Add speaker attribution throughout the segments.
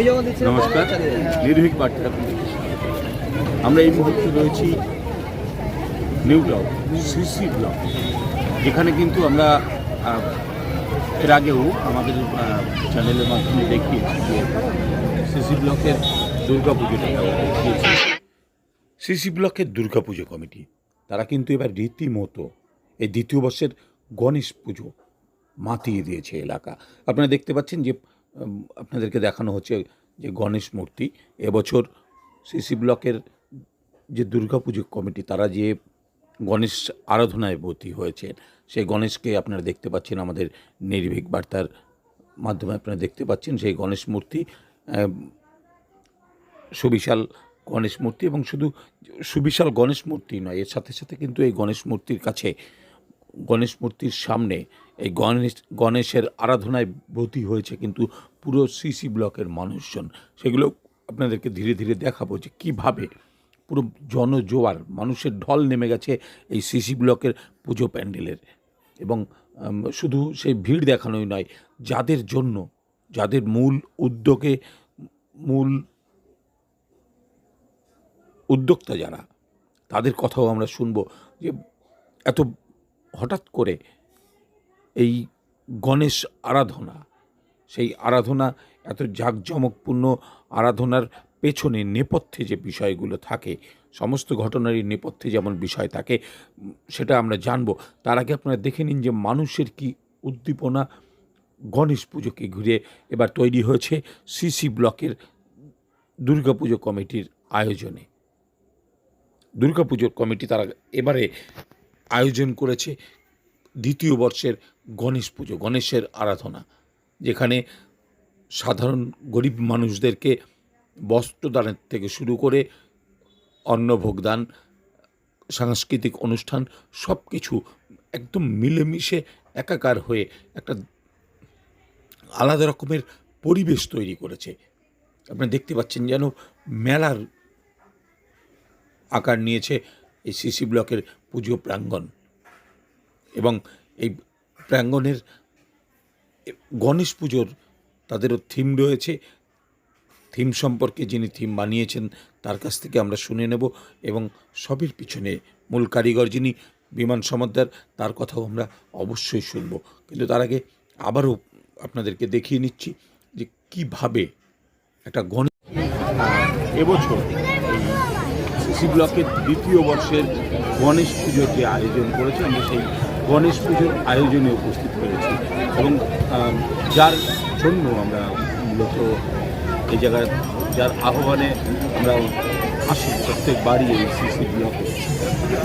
Speaker 1: নমস্কার। নির্ভীক বার্তা। আমরা এই মুহূর্তে রয়েছি নিউ টাউন সিসি ব্লক। যেখানে কিন্তু আমরা এর আগেও আমাদের চ্যানেলের মাধ্যমে দেখিয়েছি যে সিসি ব্লকের দুর্গা পুজোটা সিসি ব্লকের দুর্গা পুজো কমিটি তারা কিন্তু এবার রীতিমতো এই দ্বিতীয় বর্ষের গণেশ পুজো মাতিয়ে দিয়েছে এলাকা। আপনারা দেখতে পাচ্ছেন যে আপনাদেরকে দেখানো হচ্ছে যে গণেশ মূর্তি। এবছর সিসি ব্লকের যে দুর্গাপুজো কমিটি, তারা যে গণেশ আরাধনায় ভর্তি হয়েছেন, সেই গণেশকে আপনারা দেখতে পাচ্ছেন, আমাদের নির্ভীক বার্তার মাধ্যমে আপনারা দেখতে পাচ্ছেন সেই গণেশ মূর্তি। সুবিশাল গণেশ মূর্তি এবং শুধু সুবিশাল গণেশ মূর্তি নয়, এর সাথে সাথে কিন্তু এই গণেশ মূর্তির কাছে, গণেশ মূর্তির সামনে এই গণেশ, গণেশের আরাধনায় ব্রতী হয়েছে কিন্তু পুরো সিসি ব্লকের মানুষজন। সেগুলো আপনাদেরকে ধীরে ধীরে দেখাবো যে কীভাবে পুরো জনজোয়ার, মানুষের ঢল নেমে গেছে এই সিসি ব্লকের পুজো প্যান্ডেলের। এবং শুধু সেই ভিড় দেখানোই নয়, যাদের জন্য, যাদের মূল উদ্যোগে, মূল উদ্যোক্তা যারা, তাদের কথাও আমরা শুনব যে এত হঠাৎ করে গণেশ আরাধনা। সেই আরাধনা এত জাঁকজমকপূর্ণ আরাধনার পেছনে নেপথ্যে যে বিষয়গুলো থাকে, সমস্ত ঘটনারই নেপথ্যে যেমন বিষয় থাকে, সেটা আমরা জানব। তার আগে আপনারা দেখে নিন যে মানুষের কি উদ্দীপনা গণেশ পুজোকে ঘিরে এবার তৈরি হয়েছে সিসি ব্লকের দুর্গাপুজো কমিটির আয়োজনে। দুর্গাপুজোর কমিটি তারা এবারে আয়োজন করেছে। দ্বিতীয় বর্ষের গণেশ পুজো, গণেশের আরাধনা, যেখানে সাধারণ গরিব মানুষদেরকে বস্ত্রদানের থেকে শুরু করে অন্নভোগদান সাংস্কৃতিক অনুষ্ঠান সব কিছু একদম মিলেমিশে একাকার হয়ে একটা আলাদা রকমের পরিবেশ তৈরি করেছে। আপনারা দেখতে পাচ্ছেন যেন মেলার আকার নিয়েছে এই সিসি ব্লকের পুজো প্রাঙ্গণ। এবং এই প্রাঙ্গণের গণেশ পুজোর তাদেরও থিম রয়েছে। থিম সম্পর্কে যিনি থিম বানিয়েছেন, তার কাছ থেকে আমরা শুনে নেব এবং সবের পিছনে মূল কারিগর যিনি বিমান সমদ্দার, তার কথাও আমরা অবশ্যই শুনব। কিন্তু তার আগে আবারও আপনাদেরকে দেখিয়ে নিচ্ছি যে কীভাবে একটা গণেশ এবছর সিসি ব্লকের দ্বিতীয় বর্ষের গণেশ পুজোর যে আয়োজন করেছে। আমরা সেই গণেশ পুজোর আয়োজনে উপস্থিত হয়েছি এবং যার জন্য আমরা মূলত এই জায়গায় যার আহ্বানে আমরা আসি, প্রত্যেক বাড়ি এই সিসি ব্লকে।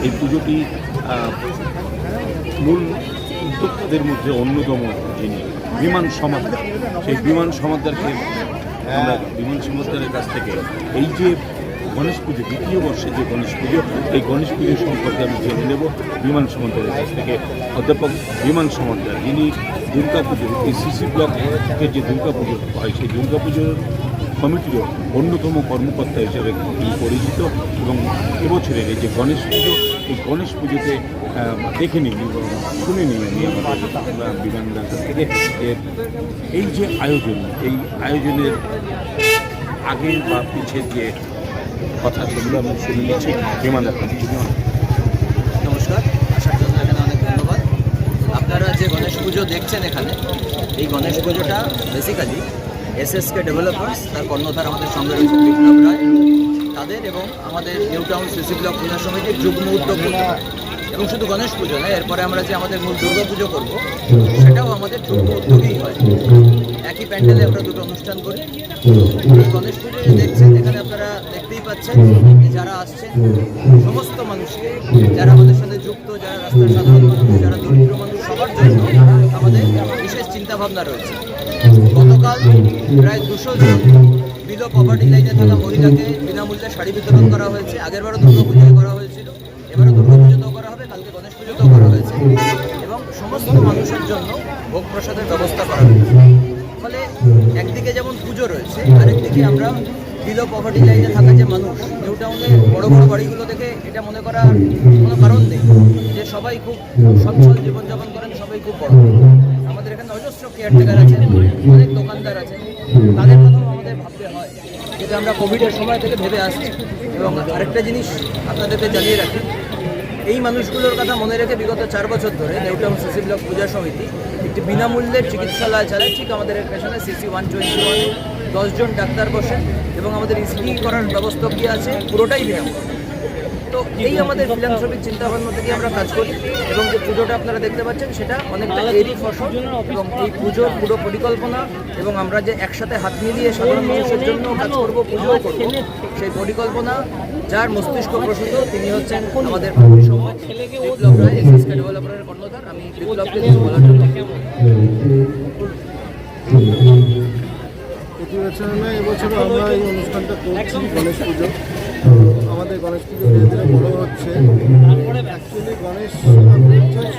Speaker 1: এই পুজোটি মূল উদ্যোক্তাদের মধ্যে অন্যতম যিনি বিমান সমাদার। সেই বিমান সমাদারকে আমরা, বিমান সমাদারের কাছ থেকে এই যে গণেশ পুজো দ্বিতীয় বর্ষের যে গণেশ পুজো এই গণেশ পুজো সম্পর্কে আমি জেনে নেব বিমান সমাদারের কাছ থেকে। অধ্যাপক বিমান সমাদার যিনি দুর্গা পুজো এই সিসি ব্লকের যে দুর্গা পুজো হয় সেই দুর্গা পুজোর কমিটিরও অন্যতম কর্মকর্তা হিসেবে তিনি পরিচিত এবং এবছরের এই যে গণেশ পুজো এই গণেশ পুজোতে দেখে এবং শুনে নিন আমি আমাদের আহ, বিমানদার থেকে এই যে আয়োজন এই আয়োজনের আগে বা পিছের যে কথা সেগুলো আমি শুনে নিচ্ছি। বিমান দেখুন
Speaker 2: নমস্কার আসার জন্য এখানে অনেক ধন্যবাদ। আপনারা যে গণেশ পুজো দেখছেন এখানে, এই গণেশ পুজোটা বেসিক্যালি এসএসকে ডেভেলপার্স তার কর্ণধার আমাদের সঙ্গে রয়েছে বিপ্লব রায়। তাদের এবং আমাদের নিউ টাউন সিসি ব্লক পূজা সমিতির যুগ্ম উদ্যোগ এবং শুধু গণেশ পুজো নয় এরপরে আমরা যে আমাদের মূল দুর্গা পুজো করব সেটাও আমাদের যুগ্ম উদ্যোগেই হয়। একই প্যান্ডেলে আমরা দুটো অনুষ্ঠান করি। গণেশ পুজো যে দেখছেন এখানে আপনারা দেখতেই পাচ্ছেন যে যারা আসছেন সমস্ত মানুষকে যারা আমাদের সাথে যুক্ত যারা রাস্তার সাধারণ মানুষ যারা দরিদ্র মানুষ সবার জন্য আমাদের বিশেষ চিন্তা ভাবনা রয়েছে। গতকাল প্রায় দুশো জন বিলো পভার্টি লাইনে থাকা মহিলাকে বিনামূল্যে শাড়ি বিতরণ করা হয়েছে। আগেরবারও দুর্গা পুজোয় করা হয়েছিল এবারও দুর্গা পুজোতেও করা হবে কালকে গণেশ পুজোতেও করা হয়েছে। এবং সমস্ত মানুষের জন্য ভোগ প্রসাদের ব্যবস্থা করা হয়েছে। ফলে একদিকে যেমন পুজো রয়েছে, আরেকদিকে আমরা বিলো পভার্টি লাইনে থাকা যে মানুষ নিউ টাউনে বড় বড় বাড়িগুলো দেখে এটা মনে করার কোনো কারণ নেই যে সবাই খুব সচ্ছল জীবনযাপন করেন, সবাই খুব বড়। আমাদের এখানে অজস্র কেয়ারটেকার আছেন, অনেক দোকানদার আছেন। তাদের কথাও আমাদের ভাবতে হবে যেটা আমরা কোভিডের সময় থেকে ভেবে আসছি। এবং আরেকটা জিনিস আপনাদেরকে জানিয়ে রাখি এই মানুষগুলোর কথা মনে রেখে বিগত চার বছর ধরে নিউটাউন সিসি ব্লক পূজা সমিতি একটি বিনামূল্যের চিকিৎসালয় চালায়। ঠিক আমাদের পেছনে সিসি ওয়ান টোয়েন্টি ওয়ানে দশজন ডাক্তার বসেন এবং আমাদের ইস্কি করার ব্যবস্থা কি আছে, পুরোটাই বিনামূল্য। তো এই আমাদের ফিলান্থ্রপিক চিন্তাভাবনা থেকে আমরা কাজ করি এবং যে পুজোটা আপনারা দেখতে পাচ্ছেন সেটা অনেকটা এরই ফসল এবং এই পুজোর পুরো পরিকল্পনা এবং আমরা যে একসাথে হাত মিলিয়ে সাধারণ মানুষের জন্য কাজ করব, পুজোও করব, সেই পরিকল্পনা যার মস্তিষ্ক প্রসূত, তিনি হচ্ছেন আমাদের সময় আমি
Speaker 3: আমরা এই অনুষ্ঠানটা গণেশ আমাদের গণেশ পুজো ধীরে বড় হচ্ছে। অ্যাকচুয়ালি গণেশ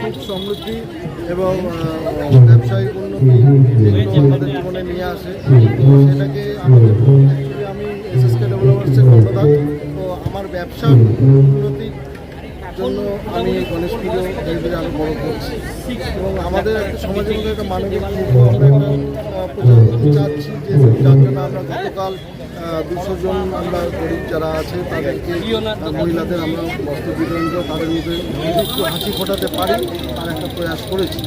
Speaker 3: সুখ সমৃদ্ধি এবং ব্যবসায়িক উন্নতি আমাদের জীবনে নিয়ে আসে, সেটাকে আমাদের আমার ব্যবসার উন্নতির জন্য আমি গণেশ পুজো ধীরে ধীরে আরও বড় করছি। এবং আমাদের একটা সমাজের মধ্যে একটা মানবিক প্রচার করতে চাচ্ছি যে যার জন্য আমরা গতকাল দুশো জন আমরা গরিব যারা আছে, তাদেরকে মহিলাদের আমরা বস্ত্র বিতরণ করে তাদের মধ্যে একটু হাসি ফোটাতে পারি, তার একটা প্রয়াস করেছি।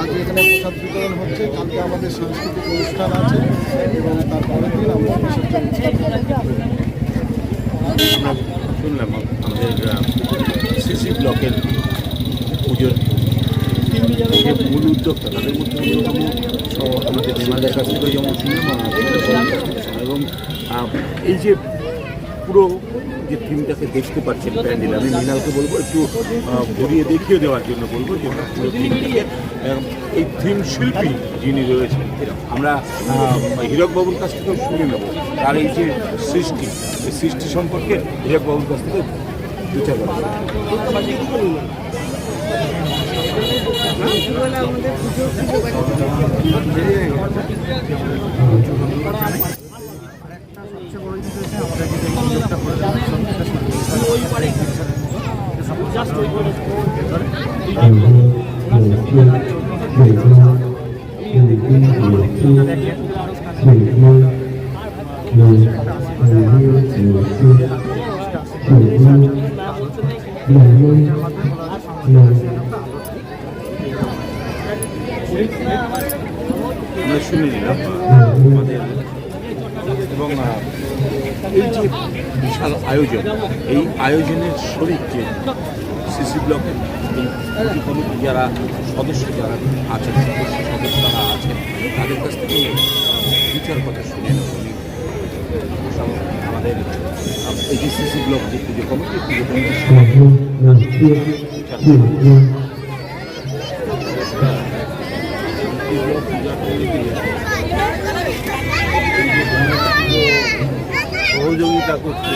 Speaker 3: আজ এখানে প্রসাদ বিতরণ হচ্ছে, কালকে আমাদের সাংস্কৃতিক অনুষ্ঠান আছে এবং তারপরের দিন আমরা
Speaker 1: শুনলাম আমাদের সিসি ব্লকের পুজোর মূল উদ্যোক্তা, তাদের মধ্যে অন্যতম আমাদের বিমানের কাছ থেকে যেমন শুনলাম। এবং এই যে পুরো যে থিমটাকে দেখতে পাচ্ছেন প্যান্ডেল, আমি মৃণালকে বলব, একটু ঘুরিয়ে দেখিয়ে দেওয়ার জন্য বলব যে পুরো থিমটাকে এই থিম শিল্পী যিনি রয়েছেন, আমরা হীরকবাবুর কাছ থেকেও শুনে নেব তার এই যে সৃষ্টি, এই সৃষ্টি সম্পর্কে হীরকবাবুর কাছ থেকে বিচার করা হবে। আমরা শুনে নিলাম আমাদের এবং আহ, এই যে বিশাল আয়োজন এই আয়োজনের শরীর যে সিসি ব্লকের কমিটি যারা সদস্য যারা আছেন সদস্য সদস্যরা আছেন তাদের কাছ থেকে বিচার কথা শুনে আমাদের এই যে সিসি ব্লক যে পুজো কমিটি পুজো কমিটির
Speaker 4: সহযোগিতা করছে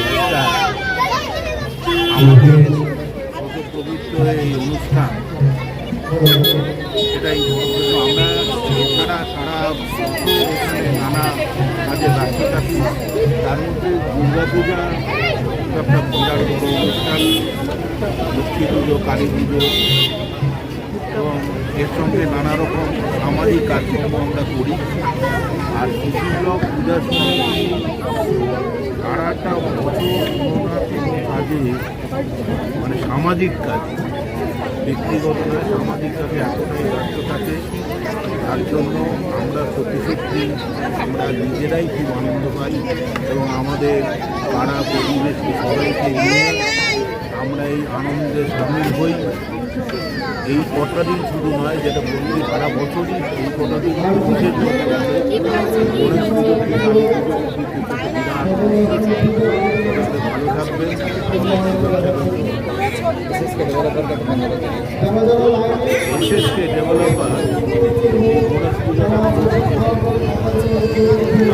Speaker 4: আমাদের এই অনুষ্ঠান। সেটাই আমরা এছাড়া সারা এখানে নানা কাজে ব্যস্ত থাকি। তার মধ্যে দুর্গা পূজা একটা বিরাট বড় অনুষ্ঠান, লক্ষ্মী পুজো, কালী পুজো, এবং এর সঙ্গে নানা রকম সামাজিক কাজকর্ম আমরা করি। আর শিশু ব্লক পূজার সমিতি কোনো কাজে মানে সামাজিক কাজ ব্যক্তিগত নয় সামাজিক কাজে এতটাই ব্যস্ত থাকে, তার জন্য আমরা সত্যি সত্যি আমরা নিজেরাই খুব আনন্দ পাই এবং আমাদের পাড়া পরিবেশকে সবাইকে নিয়ে আমরা এই আনন্দে সামিল হই। এই কটা দিন শুরু নয় যেটা বলছি সারা বছরই এই কটা দিন ভালো ডেভেলপার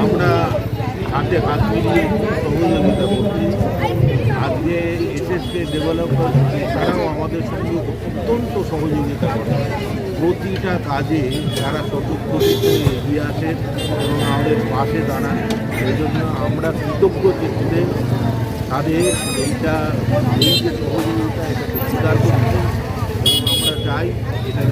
Speaker 4: আমরা হাতে হাত মিলিয়ে সহযোগিতা এসএসকে ডেভেলপার তারাও আমাদের সঙ্গে অত্যন্ত সহযোগিতা করে। প্রতিটা কাজে তারা স্বতঃস্ফূর্ত এগিয়ে আসেন এবং আমাদের পাশে দাঁড়ান এই জন্য আমরা কৃতজ্ঞ চিত্তে তাদের এইটা, এই যে সহযোগিতা এটাকে স্বীকার করছি আমরা চাই এটা